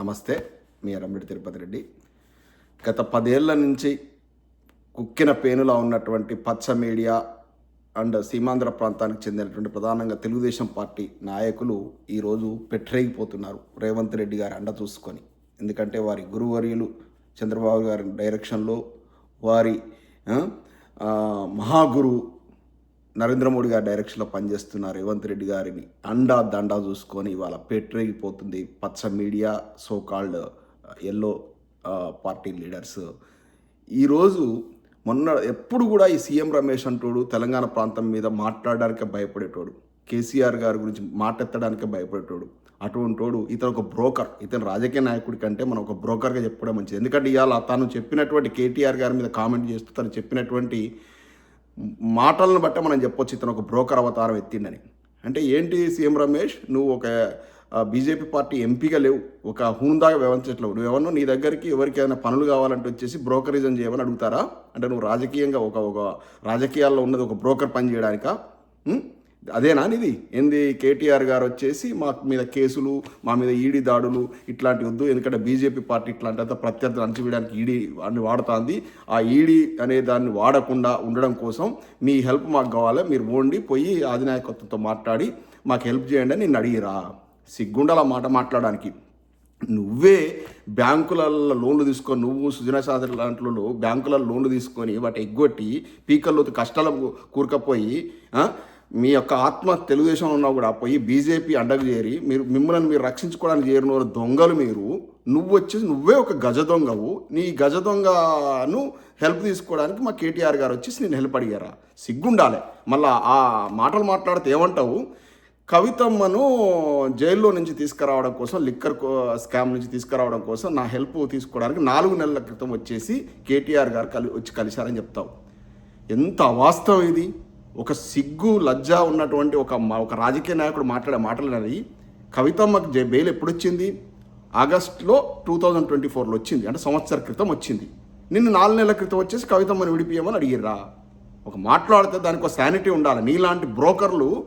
నమస్తే మీ అరంబడి తిరుపతి రెడ్డి. గత పదేళ్ళ నుంచి కుక్కిన పేనులా ఉన్నటువంటి పచ్చ మీడియా అండ్ సీమాంధ్ర ప్రాంతానికి చెందినటువంటి ప్రధానంగా తెలుగుదేశం పార్టీ నాయకులు ఈరోజు పెట్టరేగిపోతున్నారు రేవంత్ రెడ్డి గారి అండ చూసుకొని. ఎందుకంటే వారి గురువర్యులు చంద్రబాబు గారి డైరెక్షన్లో వారి మహాగురువు మహాగురు నరేంద్ర మోడీ గారి డైరెక్షన్లో పనిచేస్తున్న రేవంత్ రెడ్డి గారిని అండా దండా చూసుకొని ఇవాళ పెట్టరేగిపోతుంది. పచ్చ media so called yellow party leaders ఈరోజు మొన్న ఎప్పుడు కూడా ఈ సీఎం రమేష్ అంటోడు తెలంగాణ ప్రాంతం మీద మాట్లాడడానికే భయపడేటోడు. కేసీఆర్ గారి గురించి మాటెత్తడానికి భయపడేటోడు. అటువంటోడు ఇతను ఒక బ్రోకర్ ఇతను రాజకీయ నాయకుడి కంటే మనం ఒక బ్రోకర్గా చెప్పడం మంచిది. ఎందుకంటే ఇవాళ తను చెప్పినటువంటి కేటీఆర్ గారి మీద కామెంట్ చేస్తూ తను చెప్పినటువంటి మాటలను బట్టే మనం చెప్పొచ్చు ఇతను ఒక బ్రోకర్ అవతారం ఎత్తిండని. అంటే ఏంటి సీఎం రమేష్? నువ్వు ఒక బీజేపీ పార్టీ ఎంపీగా లేవు. ఒక హూందాగా వ్యవహరించట్లేవు. నువ్వు ఎవరినో నీ దగ్గరికి ఎవరికి ఏదైనా పనులు కావాలంటే వచ్చేసి బ్రోకరిజం చేయమని అడుగుతారా? అంటే నువ్వు రాజకీయంగా ఒక ఒక రాజకీయాల్లో ఉన్నది ఒక బ్రోకర్ పని చేయడానికా? అదేనా ఇది ఏంది? కేటీఆర్ గారు వచ్చేసి మా మీద కేసులు మా మీద ఈడీ దాడులు ఇట్లాంటి వద్దు. ఎందుకంటే బీజేపీ పార్టీ ఇట్లాంటి అంతా ప్రత్యర్థులు అణచివేయడానికి ఈడీ అన్ని వాడుతుంది. ఆ ఈడీ అనే దాన్ని వాడకుండా ఉండడం కోసం మీ హెల్ప్ మాకు కావాలి? మీరు ఓండి పోయి అధినాయకత్వంతో మాట్లాడి మాకు హెల్ప్ చేయండి అని నేను అడిగిరా. సిగ్గుండాల మాట మాట్లాడడానికి. నువ్వే బ్యాంకులలో లోన్లు తీసుకొని నువ్వు సుజనా సాధన లాంటిలో బ్యాంకులలో లోన్లు తీసుకొని వాటి ఎగ్గొట్టి పీకల్లోతు కష్టాలకు కూరుకపోయి మీ యొక్క ఆత్మ తెలుగుదేశంలో ఉన్నా కూడా పోయి బీజేపీ అండకు చేరి మీరు మిమ్మల్ని మీరు రక్షించుకోవడానికి చేరిన దొంగలు మీరు. నువ్వు వచ్చేసి నువ్వే ఒక గజ దొంగవు. నీ గజ దొంగను హెల్ప్ తీసుకోవడానికి మా కేటీఆర్ గారు వచ్చేసి నేను హెల్ప్ అడిగారా? సిగ్గుండాలి. మళ్ళా ఆ మాటలు మాట్లాడితే ఏమంటావు? కవితమ్మను జైల్లో నుంచి తీసుకురావడం కోసం లిక్కర్ స్కామ్ నుంచి తీసుకురావడం కోసం నా హెల్ప్ తీసుకోవడానికి నాలుగు నెలల క్రితం వచ్చేసి కేటీఆర్ గారు కలి వచ్చి కలిశారని చెప్తావు. ఎంత అవాస్తవం ఇది? ఒక సిగ్గు లజ్జ ఉన్నటువంటి ఒక ఒక రాజకీయ నాయకుడు మాట్లాడే మాటలు అనేది కవితమ్మకి బెయిల్ ఎప్పుడు వచ్చింది ఆగస్ట్లో టూ థౌజండ్ ట్వంటీ ఫోర్లో వచ్చింది. అంటే సంవత్సర క్రితం వచ్చింది. నిన్ను నాలుగు నెలల క్రితం వచ్చేసి కవితమ్మని విడిపియమని అడిగిర్రా. ఒక మాట్లాడితే దానికి ఒక శానిటీ ఉండాలి. నీలాంటి బ్రోకర్లు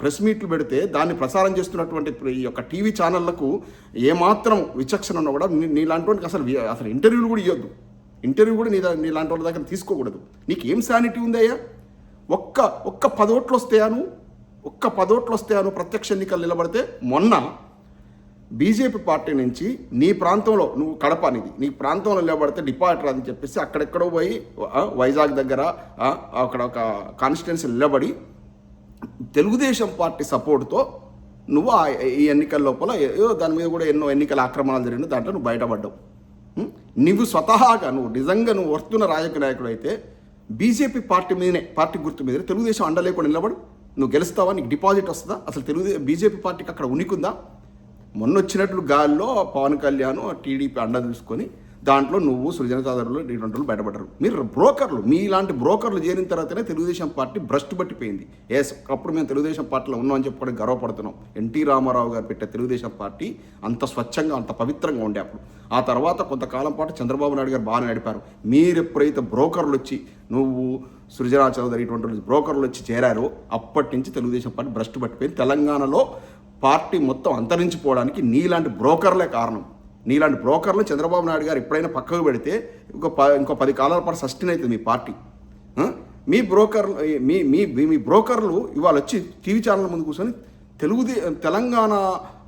ప్రెస్ మీట్లు పెడితే దాన్ని ప్రసారం చేస్తున్నటువంటి ఈ యొక్క టీవీ ఛానళ్ళకు ఏమాత్రం విచక్షణ ఉన్నా కూడా నీ- నీలాంటి అసలు అసలు ఇంటర్వ్యూలు కూడా ఇవ్వద్దు ఇంటర్వ్యూ కూడా నీ నీలాంటి వాళ్ళ దగ్గర తీసుకోకూడదు. నీకు ఏం శానిటీ ఉందయ్యా? ఒక్క ఒక్క పదోట్లు వస్తాయాను ఒక్క పదోట్లు వస్తాయాను ప్రత్యక్ష ఎన్నికలు నిలబడితే మొన్న బీజేపీ పార్టీ నుంచి నీ ప్రాంతంలో నువ్వు కడప అనేది నీ ప్రాంతంలో నిలబడితే డిపాజిటర్ అని చెప్పేసి అక్కడెక్కడో పోయి వైజాగ్ దగ్గర అక్కడ ఒక కాన్స్టిట్యున్సీ నిలబడి తెలుగుదేశం పార్టీ సపోర్ట్తో నువ్వు ఈ ఎన్నికల లోపల ఏదో దాని మీద కూడా ఎన్నో ఎన్నికల ఆక్రమణలు జరిగిన దాంట్లో నువ్వు బయటపడ్డావు. నువ్వు స్వతహాగా నువ్వు నిజంగా నువ్వు వస్తున్న రాజకీయ నాయకుడు అయితే బీజేపీ పార్టీ మీదనే పార్టీ గుర్తు మీదనే తెలుగుదేశం అండ లేకుండా నిలబడు. నువ్వు గెలుస్తావా? నీకు డిపాజిట్ వస్తుందా? అసలు తెలుగు బీజేపీ పార్టీకి అక్కడ ఉనికుందా? మొన్న వచ్చినట్లు గాల్లో పవన్ కళ్యాణ్ టీడీపీ అండ చూసుకొని దాంట్లో నువ్వు సృజనతాదారులు ఇటువంటి బయటపడ్డారు. మీరు బ్రోకర్లు మీలాంటి బ్రోకర్లు చేరిన తర్వాతనే తెలుగుదేశం పార్టీ భ్రష్టు పట్టిపోయింది. ఎస్ అప్పుడు మేము తెలుగుదేశం పార్టీలో ఉన్నామని చెప్పుకోవడానికి గర్వపడుతున్నాం. ఎన్టీ రామారావు గారు పెట్టే తెలుగుదేశం పార్టీ అంత స్వచ్ఛంగా అంత పవిత్రంగా ఉండే అప్పుడు. ఆ తర్వాత కొంతకాలం పాటు చంద్రబాబు నాయుడు గారు బాగా నడిపారు. మీరు ఎప్పుడైతే బ్రోకర్లు వచ్చి నువ్వు సృజనా చౌదరి ఇటువంటి బ్రోకర్లు వచ్చి చేరారో అప్పటి నుంచి తెలుగుదేశం పార్టీ భ్రష్టు పట్టిపోయింది. తెలంగాణలో పార్టీ మొత్తం అంతరించిపోవడానికి నీలాంటి బ్రోకర్లే కారణం. నీలాంటి బ్రోకర్లు చంద్రబాబు నాయుడు గారు ఎప్పుడైనా పక్కకు పెడితే ఇంకో ప ఇంకో పది కాలాల పాటు సస్టైన్ అవుతుంది మీ పార్టీ. మీ బ్రోకర్లు మీ మీ మీ- బ్రోకర్లు ఇవాళ వచ్చి టీవీ ఛానల్ ముందు కూర్చొని తెలుగుదే తెలంగాణ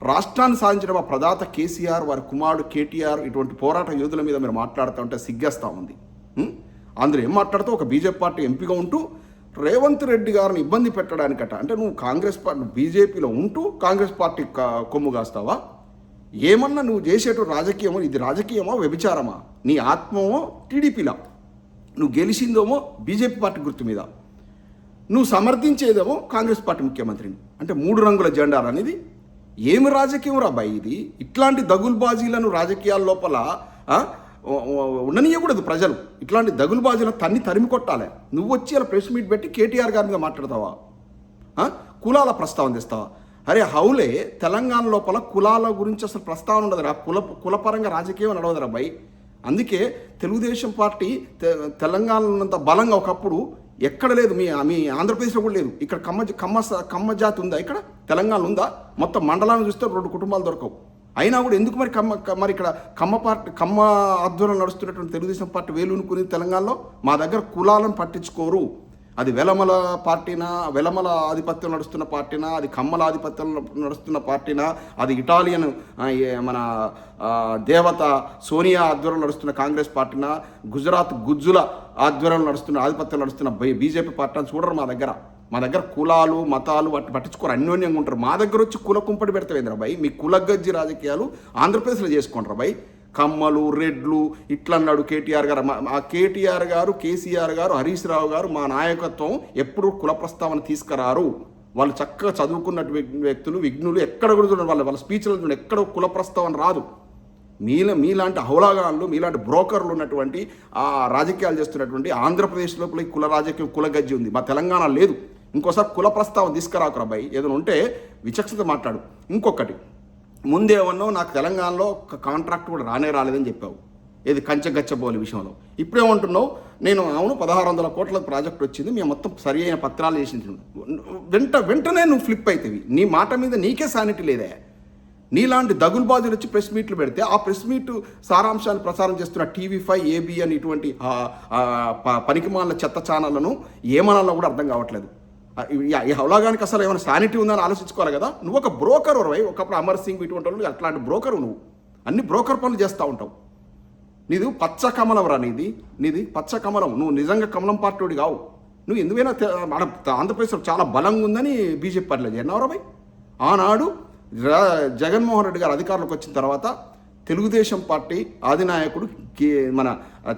రాష్ట్రాన్ని సాధించిన మా ప్రదాత కేసీఆర్ వారి కుమారుడు కేటీఆర్ ఇటువంటి పోరాట యోధుల మీద మీరు మాట్లాడుతూ ఉంటే సిగ్గేస్తూ ఉంది. ఉం? అందులో ఏం మాట్లాడుతూ ఒక బీజేపీ పార్టీ ఎంపీగా ఉంటూ రేవంత్ రెడ్డి గారిని ఇబ్బంది పెట్టడానికట. అంటే నువ్వు కాంగ్రెస్ పార్టీ బీజేపీలో ఉంటూ కాంగ్రెస్ పార్టీ కొమ్ము కాస్తావా? ఏమన్నా నువ్వు చేసేటు రాజకీయమో ఇది రాజకీయమో వ్యభిచారమా? నీ ఆత్మమో టీడీపీలా? నువ్వు గెలిచిందేమో బీజేపీ పార్టీ గుర్తు మీద. నువ్వు సమర్థించేదేమో కాంగ్రెస్ పార్టీ ముఖ్యమంత్రిని అంటే మూడు రంగుల జెండా అనేది ఏమి రాజకీయం రాబాయి ఇది? ఇట్లాంటి దగుల్బాజీలను రాజకీయాల లోపల ఆ, ఉండనీయకూడదు ప్రజలు. ఇట్లాంటి దగుల్బాజీలను తన్ని తరిమి కొట్టాలి. నువ్వు వచ్చి అలా ప్రెస్ మీట్ పెట్టి కేటీఆర్ గారి మీద మాట్లాడతావా? కులాల ప్రస్తావన తెస్తావా? అరే హౌలే తెలంగాణ లోపల కులాల గురించి అసలు ప్రస్తావన ఉండదురా. కుల కులపరంగా రాజకీయం నడవదురా బై. అందుకే తెలుగుదేశం పార్టీ తె- తెలంగాణలో ఉన్నంత బలంగా ఒకప్పుడు ఎక్కడ లేదు. మీ మీ ఆంధ్రప్రదేశ్లో కూడా లేదు. ఇక్కడ కమ్మ కమ్మ కమ్మ జాతి ఉందా ఇక్కడ? తెలంగాణ ఉందా? మొత్తం మండలాన్ని చూస్తే రెండు కుటుంబాలు దొరకవు. అయినా కూడా ఎందుకు మరి కమ్మ క- మరి ఇక్కడ కమ్మ పార్టీ కమ్మ ఆధ్వర్యంలో నడుస్తున్నటువంటి తెలుగుదేశం పార్టీ వేలునుకుని తెలంగాణలో? మా దగ్గర కులాలను పట్టించుకోరు. అది వెలమల పార్టీనా వెలమల ఆధిపత్యం నడుస్తున్న పార్టీనా అది కమ్మల ఆధిపత్యం నడుస్తున్న పార్టీనా అది ఇటాలియన్ మన దేవత సోనియా ఆధ్వర్యంలో నడుస్తున్న కాంగ్రెస్ పార్టీనా గుజరాత్ గుజ్జుల ఆధ్వర్యంలో నడుస్తున్న ఆధిపత్యం నడుస్తున్న బై- బీజేపీ పార్టీ అని చూడరు మా దగ్గర. మా దగ్గర కులాలు మతాలు వాటి పట్టించుకోరు అన్యోన్యంగా ఉంటారు. మా దగ్గర వచ్చి కుల కుంపటి పెడతావేంద్ర భయ్ మీ కులగజ్జి రాజకీయాలు ఆంధ్రప్రదేశ్లో చేసుకుంటారు భయ్ కమ్మలు రెడ్లు ఇట్లా అన్నాడు కేటీఆర్ గారు. మా- ఆ కేటీఆర్ గారు కేసీఆర్ గారు హరీష్ రావు గారు మా నాయకత్వం ఎప్పుడు కుల ప్రస్తావన తీసుకురారు. వాళ్ళు చక్కగా చదువుకున్నట్టు వ్యక్తులు విఘ్నులు ఎక్కడ కూడా చూడండి వాళ్ళ వాళ్ళ స్పీచ్లో చూడండి ఎక్కడ కుల ప్రస్తావన రాదు. మీల మీలాంటి హౌలాగాళ్ళు మీలాంటి బ్రోకర్లు ఉన్నటువంటి ఆ రాజకీయాలు చేస్తున్నటువంటి ఆంధ్రప్రదేశ్ లోపల ఈ కుల రాజకీయం కుల గజ్జి ఉంది. మా తెలంగాణ లేదు. ఇంకోసారి కుల ప్రస్తావన తీసుకురాకురా అబ్బాయి ఏదైనా ఉంటే విచక్షణతో మాట్లాడు. ఇంకొకటి ముందేమన్నా నాకు తెలంగాణలో ఒక కాంట్రాక్ట్ కూడా రానే రాలేదని చెప్పావు. ఏది కంచె గచ్చబోలి విషయంలో. ఇప్పుడేమంటున్నావు? నేను అవును పదహారు వందల కోట్ల ప్రాజెక్ట్ వచ్చింది మేము మొత్తం సరి అయిన పత్రాలు చేసి వెంట వెంటనే నువ్వు ఫ్లిప్ అవుతావి నీ మాట మీద నీకే సానిటీ లేదే. నీలాంటి దగులుబాజులు వచ్చి ప్రెస్ మీట్లు పెడితే ఆ ప్రెస్ మీట్ సారాంశాన్ని ప్రసారం చేస్తున్న టీవీ ఫైవ్ ఏబిఎన్ ఇటువంటి ప- పనికిమాల చెత్త ఛానళ్ళను ఏమనాలో కూడా అర్థం కావట్లేదు. ఈ- హౌలాగానికి అసలు ఏమైనా సానిటీ ఉందని ఆలోచించుకోవాలి కదా? నువ్వు ఒక బ్రోకర్ వై ఒకప్పుడు అమర్ సింగ్ ఇటువంటి వాళ్ళు అట్లాంటి బ్రోకర్ నువ్వు. అన్ని బ్రోకర్ పనులు చేస్తూ ఉంటావు. నీది పచ్చ కమలం రా నీది. నీది పచ్చ కమలం. నువ్వు నిజంగా కమలం పార్టీ కావు. నువ్వు ఎందుకైనా మన ఆంధ్రప్రదేశ్లో చాలా బలంగా ఉందని బీజేపీ పార్టీలో చేరినావు ఆనాడు జగన్మోహన్ రెడ్డి గారు అధికారంలోకి వచ్చిన తర్వాత తెలుగుదేశం పార్టీ ఆదినాయకుడు కే- మన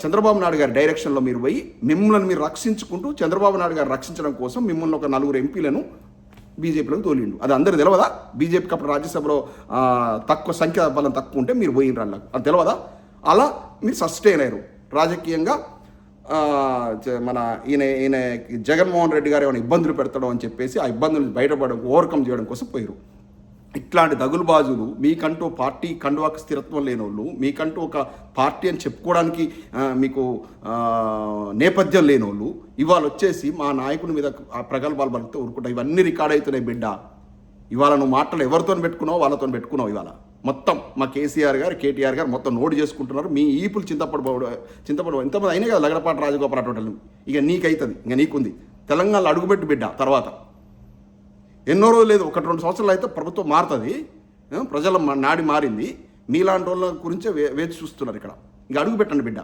చంద్రబాబు నాయుడు గారి డైరెక్షన్లో మీరు పోయి మిమ్మల్ని మీరు రక్షించుకుంటూ చంద్రబాబు నాయుడు గారు రక్షించడం కోసం మిమ్మల్ని ఒక నలుగురు ఎంపీలను బీజేపీలోకి తోలిండు. అది అందరు తెలియదా బీజేపీకి అప్పుడు రాజ్యసభలో తక్కువ సంఖ్య బలం తక్కువ ఉంటే మీరు పోయిన రాళ్ళకు అది తెలియదా అలా మీరు సస్టైన్ అయ్యారు. రాజకీయంగా మన ఈయన ఈయన జగన్మోహన్ రెడ్డి గారు ఏమైనా ఇబ్బందులు పెడతాడు అని చెప్పేసి ఆ ఇబ్బందులు బయటపడడం ఓవర్కమ్ చేయడం కోసం పోయారు ఇట్లాంటి దగులుబాజులు మీకంటూ పార్టీ కండువాకు స్థిరత్వం లేని వాళ్ళు మీకంటూ ఒక పార్టీ అని చెప్పుకోవడానికి మీకు నేపథ్యం లేని వాళ్ళు ఇవాళ వచ్చేసి మా నాయకుని మీద ఆ ప్రగల్భాలు పలికితే ఊరుకుంటా ఇవన్నీ రికార్డ్ అవుతున్నాయి బిడ్డ. ఇవాళ నువ్వు మాటలు ఎవరితో పెట్టుకున్నావు వాళ్ళతో పెట్టుకున్నావు ఇవాళ. మొత్తం మా కేసీఆర్ గారు కేటీఆర్ గారు మొత్తం నోటు చేసుకుంటున్నారు. మీ ఈపులు చింతపడి చింతపడి ఇంతమంది అయినా కదా లగడపాటి రాజగోపాల్ అటువంటి ఇక నీకైతుంది ఇక నీకుంది. తెలంగాణలో అడుగుపెట్టు బిడ్డ తర్వాత. ఎన్నో రోజులు లేదు. ఒకటి రెండు సంవత్సరాలు అయితే ప్రభుత్వం మారుతుంది. ప్రజల నాడి మారింది. మీలాంటి వాళ్ళ గురించే వే వేచి చూస్తున్నారు ఇక్కడ. ఇక అడుగు పెట్టండి బిడ్డ.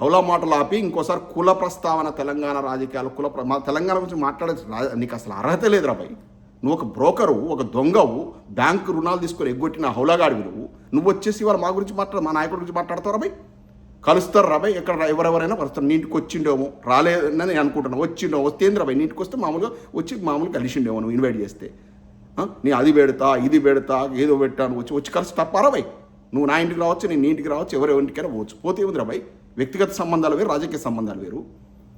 హౌలా మాటలు ఆపి ఇంకోసారి కుల ప్రస్తావన తెలంగాణ రాజకీయాలు కుల ప్ర- మా తెలంగాణ గురించి మాట్లాడే నీకు అసలు అర్హత లేదురా రాబాయి నువ్వు ఒక బ్రోకరు ఒక దొంగవు బ్యాంకు రుణాలు తీసుకొని ఎగ్గొట్టిన హౌలాగాడివి నువ్వు. నువ్వు వచ్చేసి వాళ్ళ మా గురించి మాట్లాడు మా నాయకుడి గురించి మాట్లాడతావు రాబాయి కలుస్తారు రాబాయ్ ఎక్కడ ఎవరెవరైనా వస్తారు నీటికి ఇంటికి వచ్చిండేమో రాలేదని నేను అనుకుంటున్నాను వచ్చిండో వస్తేంద్ర రాబాయ్ నీటికి ఇంటికి వస్తే మామూలుగా వచ్చి మామూలుగా కలిసిండేమో నువ్వు ఇన్వైట్ చేస్తే. నీ అది పెడతా ఇది పెడతా ఏదో పెట్టాను వచ్చి వచ్చి కలిసి తప్ప రాబాయ్. నువ్వు నా ఇంటికి రావచ్చు నేను నీ ఇంటికి రావచ్చు ఎవరెవరింటికైనా పోవచ్చు. పోతే ఏముంది రాబాయ్? వ్యక్తిగత సంబంధాలు వేరు రాజకీయ సంబంధాలు వేరు.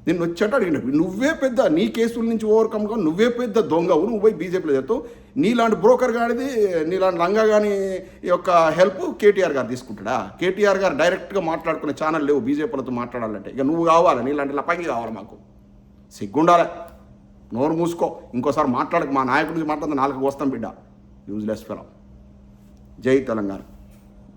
నేను వచ్చాట అడిగిన నువ్వే పెద్ద నీ కేసుల నుంచి ఓవర్కమ్గా నువ్వే పెద్ద దొంగవు నువ్వు పోయి బీజేపీలో చేస్తావు. నీలాంటి బ్రోకర్ కానిది నీలాంటి లంగా కానీ యొక్క హెల్ప్ కేటీఆర్ గారు తీసుకుంటాడా? కేటీఆర్ గారు డైరెక్ట్గా మాట్లాడుకునే ఛానల్ లేవు బీజేపీలతో మాట్లాడాలంటే. ఇక నువ్వు కావాలి నీలాంటి లపంగి కావాలి మాకు. సిగ్గుండాలి. నోరు మూసుకో. ఇంకోసారి మాట్లాడక మా నాయకుడి నుంచి మాట్లాడితే నాలుగు వస్తాం బిడ్డ. యూజ్లెస్ ఫెలో జై తెలంగాణ.